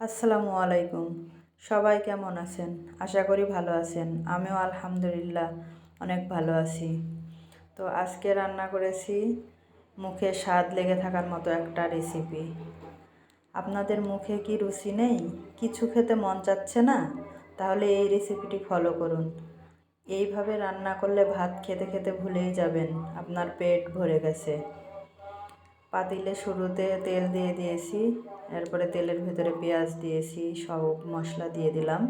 আসসালামু আলাইকুম। সবাই কেমন আছেন? আশা করি ভালো আছেন। আমিও আলহামদুলিল্লাহ অনেক ভালো আছি। তো আজকে রান্না করেছি মুখে স্বাদ লেগে থাকার মতো একটা রেসিপি আপনাদের মুখে কি রুচি নেই? কিছু খেতে মন চাচ্ছে না? তাহলে এই রেসিপিটি ফলো করুন। এইভাবে রান্না করলে ভাত খেতে খেতে ভুলেই যাবেন। আপনার পেট ভরে গেছে। পাতিলে শুরুতে তেল দিয়ে দিয়েছি, এরপরে তেলের ভেতরে পেঁয়াজ দিয়েছি, সব মশলা দিয়ে দিলাম।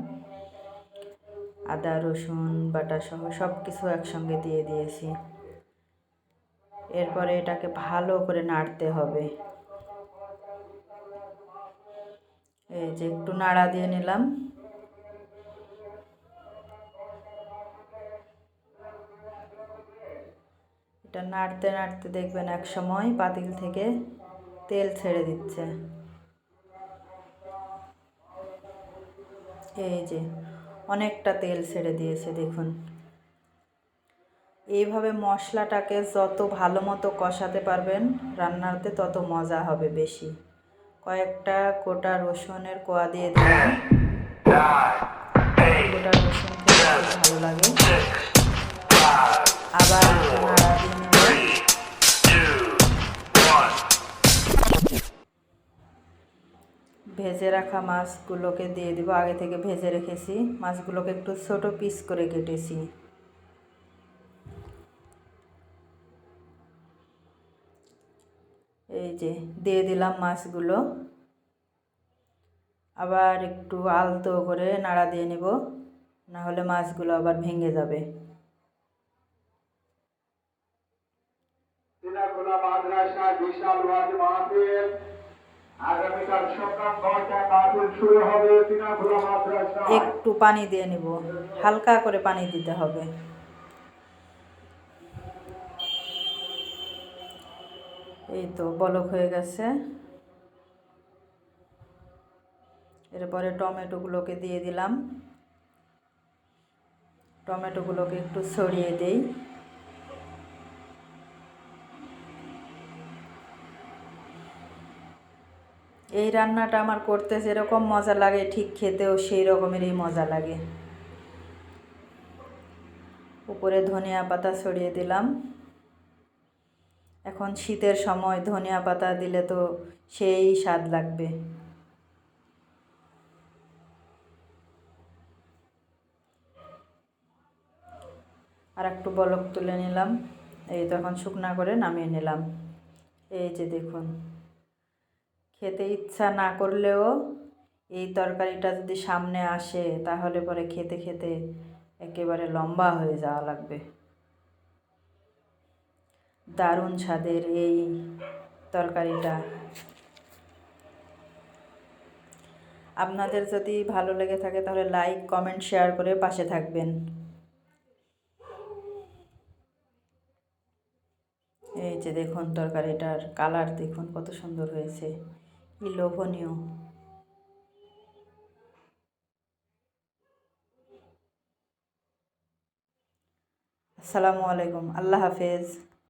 আদা, রসুন, বাটা সহ সব কিছু একসঙ্গে দিয়ে দিয়েছি। এরপরে এটাকে ভালো করে নাড়তে হবে। এই যে একটু নাড়া দিয়ে নিলাম। এটা নাড়তে নাড়তে দেখবেন এক সময় পাতিল থেকে তেল ছেড়ে দিচ্ছে। এই যে, অনেকটা তেল ছেড়ে দিয়েছে, দেখুন। এইভাবে মশলাটাকে যত ভালো মতো কষাতে পারবেন রান্নাতে তত মজা হবে বেশি। কয়েকটা গোটা রসুনের কোয়া দিয়ে দিলাম। গোটা রসুন ভালো লাগে। আবার ভেজে রাখা মাছগুলোকে দিয়ে দিব। আগে থেকে ভেজে রেখেছি। মাছগুলোকে একটু ছোট পিস করে কেটেছি। এই যে, দিয়ে দিলাম মাছগুলো। আবার একটু আলতো করে নাড়া দিয়ে নেব। না হলে মাছগুলো আবার ভেঙে যাবে। একটু পানি দিয়ে নিব, হালকা করে পানি দিতে হবে। এই তো বলক হয়ে গেছে। এরপরে টমেটোগুলোকে দিয়ে দিলাম। টমেটোগুলোকে একটু ছড়িয়ে দেই। এই রান্নাটা আমার করতে যেরকম মজা লাগে, ঠিক খেতেও সেই রকমেরই মজা লাগে। উপরে ধনিয়া পাতা ছড়িয়ে দিলাম। এখন শীতের সময় ধনিয়া পাতা দিলে তো সেই স্বাদ লাগবে। আর একটু বলক তুলে নিলাম। এই তখন শুকনা করে নামিয়ে নিলাম। এই যে দেখুন। খেতে ইচ্ছা না করলেও এই তরকারিটা যদি সামনে আসে, তাহলে পরে খেতে খেতে একেবারে লম্বা হয়ে যাওয়া লাগবে। দারুণ স্বাদের এই তরকারিটা। আপনাদের যদি ভালো লেগে থাকে, তাহলে লাইক, কমেন্ট, শেয়ার করে পাশে থাকবেন। এই যে দেখুন তরকারিটার কালার, দেখুন কত সুন্দর হয়েছে। লোভনীয়। আসসালামু আলাইকুম। আল্লাহ হাফেজ।